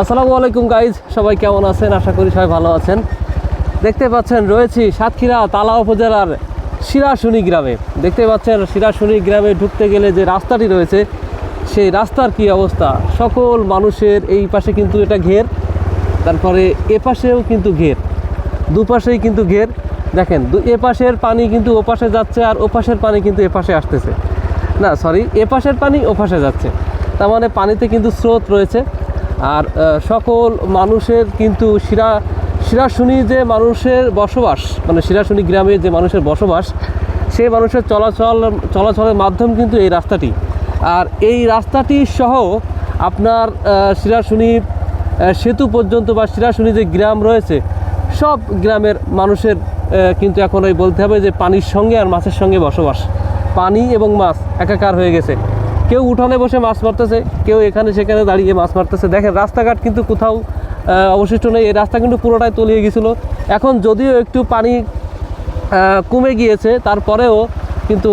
আসসালামু আলাইকুম গাইজ সবাই কেমন আছেন? আশা করি সবাই ভালো আছেন। দেখতে পাচ্ছেন, রয়েছি সাতক্ষীরা তালা উপজেলার শিরাশুনি গ্রামে। দেখতে পাচ্ছেন, শিরাশুনি গ্রামে ঢুকতে গেলে যে রাস্তাটি রয়েছে, সেই রাস্তার কি অবস্থা? সকল মানুষের এই পাশে কিন্তু এটা ঘের, তারপরে এ পাশেও কিন্তু ঘের, দুপাশেই কিন্তু ঘের। দেখেন, দু এ পাশের পানি কিন্তু ও পাশে যাচ্ছে আর ও পাশের পানি কিন্তু এ পাশে আসতেছে। না সরি এ পাশের পানি ও পাশে যাচ্ছে। তার মানে পানিতে কিন্তু স্রোত রয়েছে। আর সকল মানুষের কিন্তু শিরা শিরাশুনি যে মানুষের বসবাস মানে শিরাশুনি গ্রামে যে মানুষের বসবাস, সেই মানুষের চলাচল, চলাচলের মাধ্যম কিন্তু এই রাস্তাটি। আর এই রাস্তাটি সহ আপনার শিরাশুনি সেতু পর্যন্ত বা শিরাশুনি যে গ্রাম রয়েছে, সব গ্রামের মানুষের কিন্তু এখন ওই বলতে হবে যে পানির সঙ্গে আর মাছের সঙ্গে বসবাস। পানি এবং মাছ একাকার হয়ে গেছে। কেউ উঠানে বসে মাছ মারতেছে, কেউ এখানে সেখানে দাঁড়িয়ে মাছ মারতেছে। দেখেন, রাস্তাঘাট কিন্তু কোথাও অবশিষ্ট নেই। এই রাস্তা কিন্তু পুরোটাই তলিয়ে গেছিল। এখন যদিও একটু পানি কমে গিয়েছে, তারপরেও কিন্তু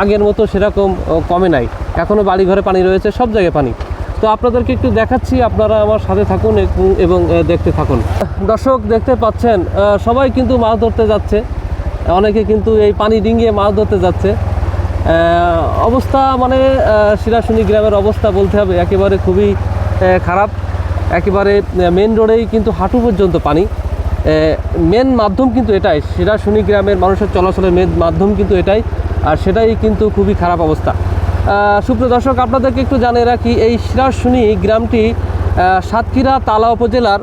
আগের মতো সেরকম কমে নাই। এখনও বাড়ি ঘরে পানি রয়েছে, সব জায়গায় পানি। তো আপনাদেরকে একটু দেখাচ্ছি, আপনারা আমার সাথে থাকুন এবং- দেখতে থাকুন। দর্শক, দেখতে পাচ্ছেন সবাই কিন্তু মাছ ধরতে যাচ্ছে। অনেকে কিন্তু এই পানি ডিঙ্গিয়ে মাছ ধরতে যাচ্ছে। অবস্থা মানে শিরাশুনি গ্রামের অবস্থা বলতে হবে, একেবারে খুবই খারাপ। একেবারে মেন রোডেই কিন্তু হাঁটু পর্যন্ত পানি। মেন মাধ্যম কিন্তু এটাই শিরাশুনি গ্রামের মানুষের চলাচলের মেন মাধ্যম কিন্তু এটাই, আর সেটাই কিন্তু খুবই খারাপ অবস্থা। সুপ্রিয় দর্শক, আপনাদেরকে একটু জানিয়ে রাখি, এই শিরাশুনি গ্রামটি সাতক্ষীরা তালা উপজেলার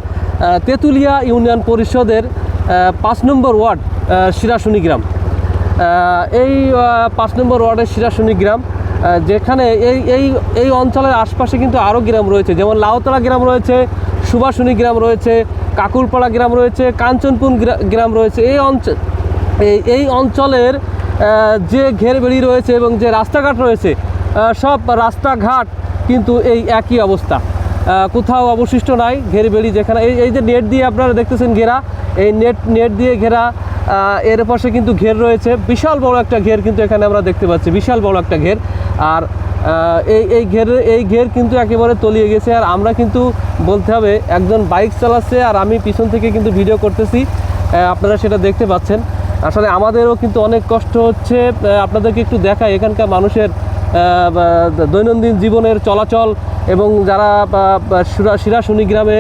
তেঁতুলিয়া ইউনিয়ন পরিষদের পাঁচ নম্বর ওয়ার্ড শিরাশুনি গ্রাম। এই পাঁচ নম্বর ওয়ার্ডের শিরাশুনি গ্রাম যেখানে এই এই এই অঞ্চলের আশপাশে কিন্তু আরও গ্রাম রয়েছে, যেমন লাউতলা গ্রাম রয়েছে, সুভাষুনি গ্রাম রয়েছে, কাকুরপাড়া গ্রাম রয়েছে, কাঞ্চনপুর গ্রা- গ্রাম রয়েছে, এই অঞ্চল এই অঞ্চলের যে ঘেরবেড়ি রয়েছে এবং যে রাস্তাঘাট রয়েছে সব রাস্তাঘাট কিন্তু এই একই অবস্থা। কোথাও অবশিষ্ট নাই ঘেরবেড়ি যেখানে, এই এই যে নেট দিয়ে আপনারা দেখতেছেন ঘেরা, এই নেট নেট দিয়ে ঘেরা এর পাশে কিন্তু ঘের রয়েছে। বিশাল বড় একটা ঘের কিন্তু এখানে আমরা দেখতে পাচ্ছি। বিশাল বড় একটা ঘের। আর এই এই ঘের এই ঘের কিন্তু একেবারে তলিয়ে গেছে। আর আমরা কিন্তু বলতে হবে, একজন বাইক চালাচ্ছে আর আমি পিছন থেকে কিন্তু ভিডিও করতেছি। আপনারা সেটা দেখতে পাচ্ছেন। আসলে আমাদেরও কিন্তু অনেক কষ্ট হচ্ছে। আপনাদেরকে একটু দেখাই, এখানকার মানুষের দৈনন্দিন জীবনের চলাচল এবং যারা শিরাশুনি গ্রামে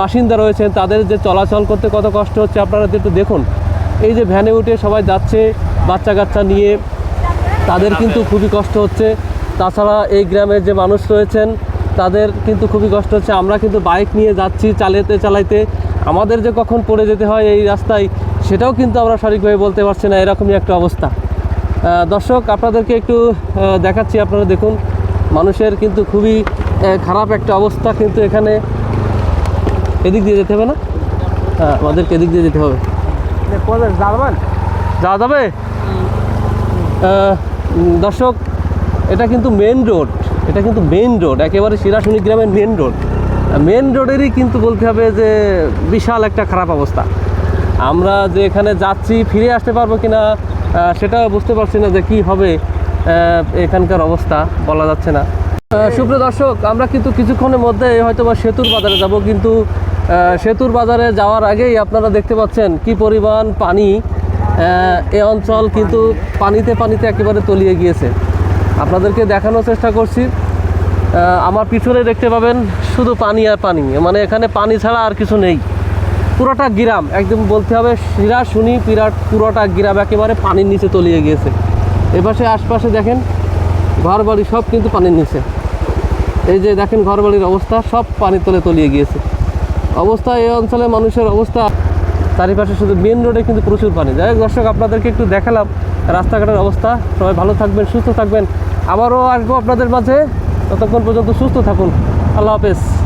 বাসিন্দা রয়েছেন, তাদের যে চলাচল করতে কত কষ্ট হচ্ছে, আপনারা একটু দেখুন। এই যে ভ্যানে উঠে সবাই যাচ্ছে বাচ্চা কাচ্চা নিয়ে, তাদের কিন্তু খুবই কষ্ট হচ্ছে। তাছাড়া এই গ্রামের যে মানুষ রয়েছেন, তাদের কিন্তু খুবই কষ্ট হচ্ছে। আমরা কিন্তু বাইক নিয়ে যাচ্ছি চালাতে চালাইতে আমাদের যে কখন পড়ে যেতে হয় এই রাস্তায়, সেটাও কিন্তু আমরা সঠিকভাবে বলতে পারছি না, এরকমই একটা অবস্থা। দর্শক, আপনাদেরকে একটু দেখাচ্ছি, আপনারা দেখুন। মানুষের কিন্তু খুবই খারাপ একটা অবস্থা কিন্তু এখানে। এদিক দিয়ে যেতে হবে না? হ্যাঁ আমাদেরকে এদিক দিয়ে যেতে হবে। যাওয়া যাবে? দর্শক এটা কিন্তু মেন রোড এটা কিন্তু মেন রোড একেবারে শিরাশুনি গ্রামের মেন রোড মেন রোডেরই কিন্তু বলতে হবে যে বিশাল একটা খারাপ অবস্থা। আমরা যে এখানে যাচ্ছি ফিরে আসতে পারব কিনা আহ, সেটা বুঝতে পারছি না যে কী হবে। এখানকার অবস্থা বলা যাচ্ছে না। সুপ্রিয় দর্শক আমরা কিন্তু কিছুক্ষণের মধ্যে হয়তো বা সেতুর বাজারে যাব কিন্তু সেতুর বাজারে যাওয়ার আগেই আপনারা দেখতে পাচ্ছেন কি পরিমাণ পানি এ অঞ্চল কিন্তু পানিতে পানিতে একেবারে তলিয়ে গিয়েছে। আপনাদেরকে দেখানোর চেষ্টা করছি। আমার পিছনে দেখতে পাবেন শুধু পানি আর পানি মানে এখানে পানি ছাড়া আর কিছু নেই। পুরোটা গ্রাম, একদম বলতে হবে শিরা, শুনি বিরাট পুরোটা গ্রাম একেবারে পানির নিচে তলিয়ে গিয়েছে। এপাশে আশপাশে দেখেন ঘর বাড়ি সব কিন্তু পানির নিচে। এই যে দেখেন ঘর বাড়ির অবস্থা, সব পানির তলে তলিয়ে গিয়েছে। অবস্থা, এই অঞ্চলে মানুষের অবস্থা। চারিপাশে শুধু মেন রোডে কিন্তু প্রচুর পানি। যাই হোক, দর্শক, আপনাদেরকে একটু দেখালাম রাস্তাঘাটের অবস্থা। সবাই ভালো থাকবেন, সুস্থ থাকবেন। আবারও আসব আপনাদের মাঝে। ততক্ষণ পর্যন্ত সুস্থ থাকুন। আল্লাহ হাফেজ।